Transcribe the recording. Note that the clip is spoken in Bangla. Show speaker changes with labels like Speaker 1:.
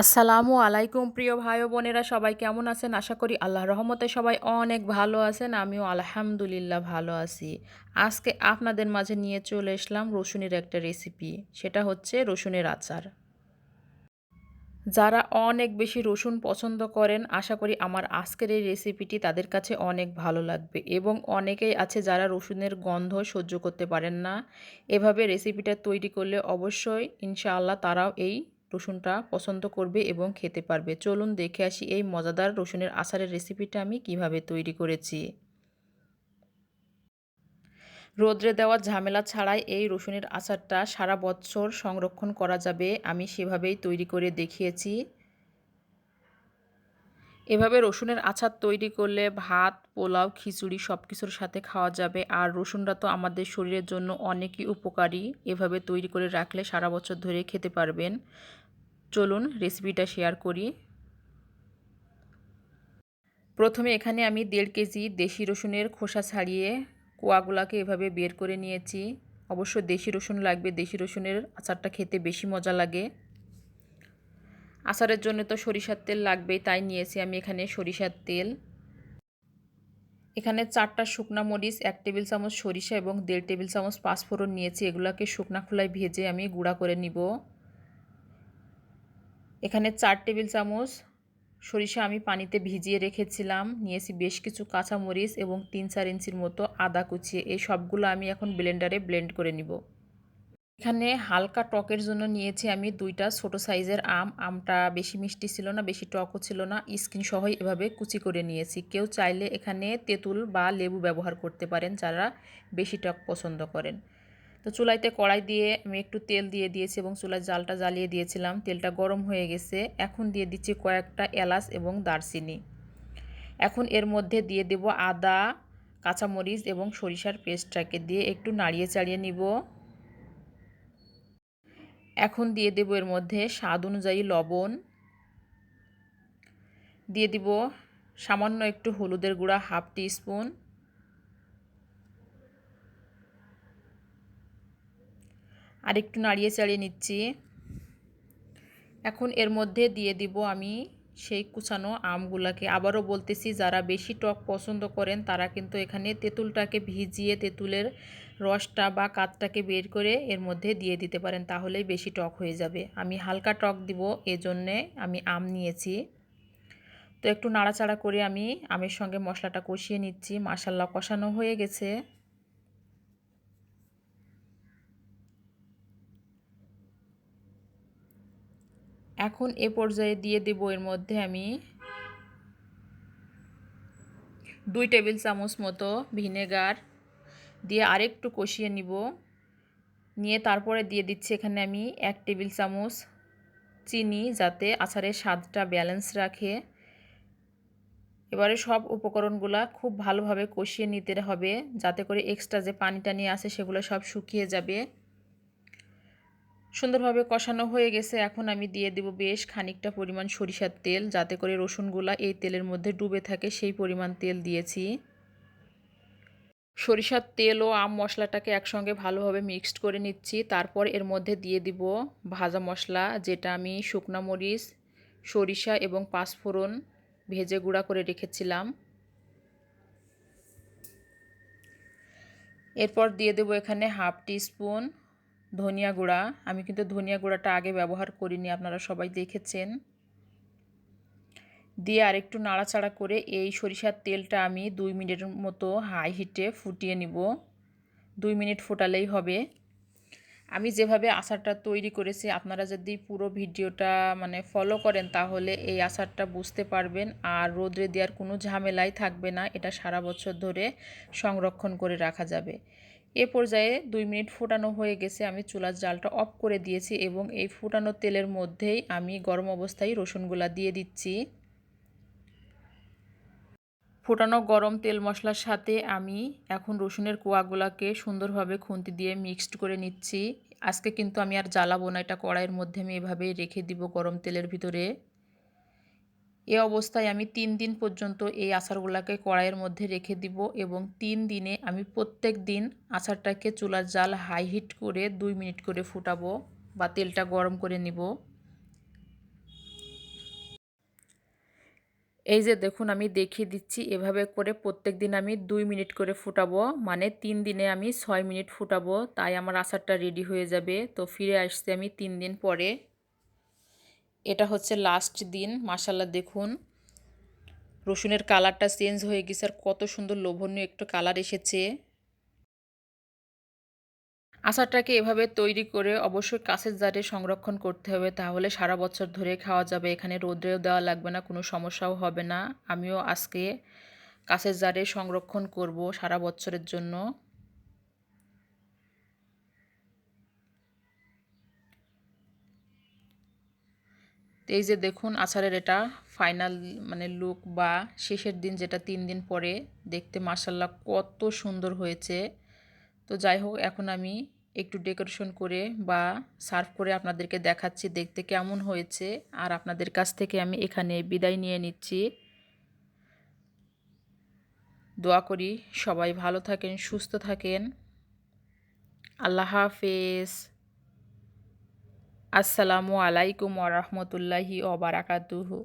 Speaker 1: আসসালামু আলাইকুম প্রিয় ভাই বোনেরা, সবাই কেমন আছেন? আশা করি আল্লাহর রহমতে সবাই অনেক ভালো আছেন, আমিও আলহামদুলিল্লাহ ভালো আছি। আজকে আপনাদের মাঝে নিয়ে চলে এসলাম রসুনের একটা রেসিপি সেটা হচ্ছে রসুনের আচার। যারা অনেক বেশি রসুন পছন্দ করেন, আশা করি আমার আজকের এই রেসিপিটি তাদের কাছে অনেক ভালো লাগবে এবং অনেকেই আছে যারা রসুনের গন্ধ সহ্য করতে পারেন না। এভাবে রেসিপিটা তৈরি করলে অবশ্যই ইনশাআল্লাহ তারাও এই রসুনটা পছন্দ করবে এবং খেতে পারবে। চলুন দেখে আসি এই মজাদার রসুনের আচারের রেসিপিটা আমি কীভাবে তৈরি করেছি। রোদ্রে দেওয়া ঝামেলা ছাড়াই এই রসুনের আচারটা সারা বছর সংরক্ষণ করা যাবে। আমি সেভাবেই তৈরি করে দেখিয়েছি। এভাবে রসুনের আচার তৈরি করলে ভাত, পোলাও, খিচুড়ি সব কিছুর সাথে খাওয়া যাবে। আর রসুনটা তো আমাদের শরীরের জন্য অনেকই উপকারী। এভাবে তৈরি করে রাখলে সারা বছর ধরে খেতে পারবেন। চলুন রেসিপিটা শেয়ার করি। প্রথমে এখানে আমি দেড় কেজি দেশি রসুনের খোসা ছাড়িয়ে কোয়াগুলাকে এভাবে বের করে নিয়েছি। অবশ্য দেশি রসুন লাগবে, দেশি রসুনের আচারটা খেতে বেশি মজা লাগে। আচারের জন্য তো সরিষার তেল লাগবেই, তাই নিয়েছি আমি এখানে সরিষার তেল। এখানে চারটা শুকনা মরিচ, এক টেবিল চামচ সরিষা এবং দেড় টেবিল চামচ পাঁচফোড়ন নিয়েছি। এগুলোকে শুকনা খোলায় ভেজে আমি গুঁড়া করে নিব। এখানে চার টেবিল চামচ সরিষা আমি পানিতে ভিজিয়ে রেখেছিলাম। নিয়েছি বেশ কিছু কাঁচামরিচ এবং তিন চার ইঞ্চির মতো আদা কুচিয়ে এই সবগুলো আমি এখন ব্লেন্ডারে ব্লেন্ড করে নিব। এখানে হালকা টকের জন্য নিয়েছি আমি দুইটা ছোট সাইজের আম। আমটা বেশি মিষ্টি ছিল না, বেশি টকও ছিল না। স্কিন সহই এভাবে কুচি করে নিয়েছি। কেউ চাইলে এখানে তেঁতুল বা লেবু ব্যবহার করতে পারেন, যারা বেশি টক পছন্দ করেন। তো চুলাইতে কড়াই দিয়ে আমি একটু তেল দিয়ে দিয়েছি এবং চুলার জালটা জ্বালিয়ে দিয়েছিলাম। তেলটা গরম হয়ে গেছে। এখন দিয়ে দিচ্ছি কয়েকটা এলাচ এবং দারচিনি। এখন এর মধ্যে দিয়ে দেব আদা, কাঁচামরিচ এবং সরিষার পেস্টটাকে দিয়ে একটু নাড়িয়ে চাড়িয়ে নিব। এখন দিয়ে দেব এর মধ্যে স্বাদ অনুযায়ী লবণ। দিয়ে দিব সামান্য একটু হলুদের গুঁড়া হাফ টি স্পুন। আর একটু নাড়িয়ে চাড়িয়ে নিচ্ছি। এখন এর মধ্যে দিয়ে দিব আমি সেই কুচানো আমগুলাকে। আবারও বলতেছি, যারা বেশি টক পছন্দ করেন, তারা কিন্তু এখানে তেঁতুলটাকে ভিজিয়ে তেঁতুলের রসটা বা কাতটাকে বের করে এর মধ্যে দিয়ে দিতে পারেন, তাহলেই বেশি টক হয়ে যাবে। আমি হালকা টক দিব, এজন্যে আমি আম নিয়েছি। তো একটু নাড়াচাড়া করে আমি আমের সঙ্গে মশলাটা কষিয়ে নিচ্ছি। মাসাল্লা কষানো হয়ে গেছে। এখন এ পর্যায়ে দিয়ে দেব এর মধ্যে আমি দুই টেবিল চামচ মতো ভিনেগার দিয়ে আরেকটু কষিয়ে নিব। নিয়ে তারপরে দিয়ে দিচ্ছি এখানে আমি এক টেবিল চামচ চিনি যাতে আচারের স্বাদটা ব্যালেন্স রাখে। এবারে সব উপকরণগুলা খুব ভালোভাবে কষিয়ে নিতে হবে যাতে করে এক্সট্রা যে পানিটা নিয়ে আসে সেগুলো সব শুকিয়ে যাবে। সুন্দরভাবে কষানো হয়ে গেছে। এখন আমি দিয়ে দেব বেশ খানিকটা পরিমাণ সরিষার তেল, যাতে করে রসুনগুলা এই তেলের মধ্যে ডুবে থাকে, সেই পরিমাণ তেল দিয়েছি। সরিষার তেল ও আম মশলাটাকে একসঙ্গে ভালোভাবে মিক্সড করে নিচ্ছি। তারপর এর মধ্যে দিয়ে দিব ভাজা মশলা, যেটা আমি শুকনো মরিচ, সরিষা এবং পাঁচফোড়ন ভেজে গুঁড়া করে রেখেছিলাম। এরপর দিয়ে দেবো এখানে হাফ টি স্পুন ধনিয়া গুঁড়া। আমি কিন্তু ধনিয়া গুঁড়াটা আগে ব্যবহার করিনি, আপনারা সবাই দেখেছেন। দিয়ে আরেকটু নাড়াচাড়া করে এই সরিষার তেলটা আমি দুই মিনিটের মতো হাই হিটে ফুটিয়ে নিব। দুই মিনিট ফোটালেই হবে। আমি যেভাবে আচারটা তৈরি করেছি, আপনারা যদি পুরো ভিডিওটা মানে ফলো করেন, তাহলে এই আচারটা বুঝতে পারবেন। আর রোদ্রে দেওয়ার কোনো ঝামেলাই থাকবে না, এটা সারা বছর ধরে সংরক্ষণ করে রাখা যাবে। এ পর্যায়ে দুই মিনিট ফোটানো হয়ে গেছে। আমি চুলার জালটা অফ করে দিয়েছি এবং এই ফুটানো তেলের মধ্যেই আমি গরম অবস্থায় রসুনগুলা দিয়ে দিচ্ছি। ফোটানো গরম তেল মশলার সাথে আমি এখন রসুনের কোয়াগুলাকে সুন্দরভাবে খুন্তি দিয়ে মিক্সড করে নিচ্ছি। আজকে কিন্তু আমি আর জ্বালাবো না, এটা কড়াইয়ের মধ্যে আমি এভাবেই রেখে দিব গরম তেলের ভিতরে। এ অবস্থায় আমি তিন দিন পর্যন্ত এই আচারগুলোকে কড়াইয়ের মধ্যে রেখে দিব এবং তিন দিনে আমি প্রত্যেক দিন আচারটাকে চুলার জাল হাই হিট করে দুই মিনিট করে ফুটাবো বা তেলটা গরম করে নিব। এই যে দেখুন, আমি দেখিয়ে দিচ্ছি, এভাবে করে প্রত্যেক দিন আমি দুই মিনিট করে ফুটাবো মানে তিন দিনে আমি ছয় মিনিট ফুটাবো, তাই আমার আচারটা রেডি হয়ে যাবে। তো ফিরে আসতে আমি তিন দিন পরে। এটা হচ্ছে লাস্ট দিন মাসাল্লাহ দেখুন। রসুনের কালারটা চেঞ্জ হয়ে গেছে আর কত সুন্দর লোভনীয় একটু কালার এসেছে। আচারটাকে এভাবে তৈরি করে অবশ্যই কাছের জারে সংরক্ষণ করতে হবে, তাহলে সারা বছর ধরে খাওয়া যাবে। এখানে রোদ্রেও দেওয়া লাগবে না, কোনো সমস্যাও হবে না। আমিও আজকে কাছের জারে সংরক্ষণ করব সারা বছরের জন্য। এই যে দেখুন আচারের এটা ফাইনাল মানে লুক বা শেষের দিন যেটা তিন দিন পরে দেখতে মাসাল্লাহ কত সুন্দর হয়েছে। তো যাই হোক, এখন আমি একটু ডেকোরেশন করে বা সার্ভ করে আপনাদেরকে দেখাচ্ছি, দেখতে কেমন হয়েছে। আর আপনাদের কাছ থেকে আমি এখানে বিদায় নিয়ে নিচ্ছি। দোয়া করি সবাই ভালো থাকেন, সুস্থ থাকেন। আল্লাহ হাফেজ। আসসালামু আলাইকুম ওরহমতুল্লাহি ওবরাকাতুহু